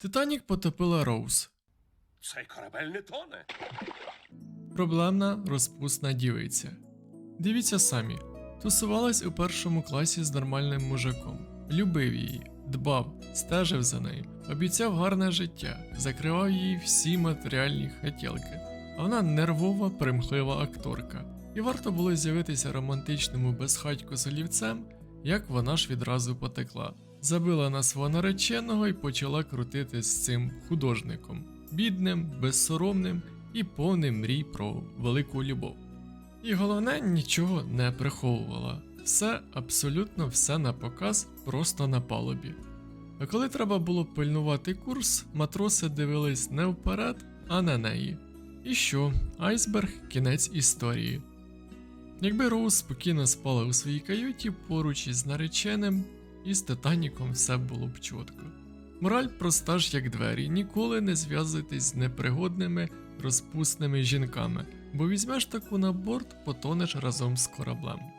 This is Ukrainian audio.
Титанік потопила Роуз. Цей корабель не тоне. Проблемна розпусна дівиця. Дивіться самі, тусувалась у першому класі з нормальним мужиком, любив її, дбав, стежив за нею, обіцяв гарне життя, закривав їй всі матеріальні хотілки. А вона нервова, примхлива акторка. І варто було з'явитися романтичному безхатьку з олівцем, як вона ж відразу потекла. Забила на свого нареченого і почала крутити з цим художником, бідним, безсоромним і повним мрій про велику любов. І головне, нічого не приховувала. Все, абсолютно все на показ, просто на палубі. А коли треба було пильнувати курс, матроси дивились не вперед, а на неї. І що, айсберг кінець історії. Якби Роуз спокійно спала у своїй каюті поруч із нареченим, і з Титаніком все було б чітко. Мораль проста ж як двері, ніколи не зв'язуйтесь з непригодними, розпусними жінками, бо візьмеш таку на борт, потонеш разом з кораблем.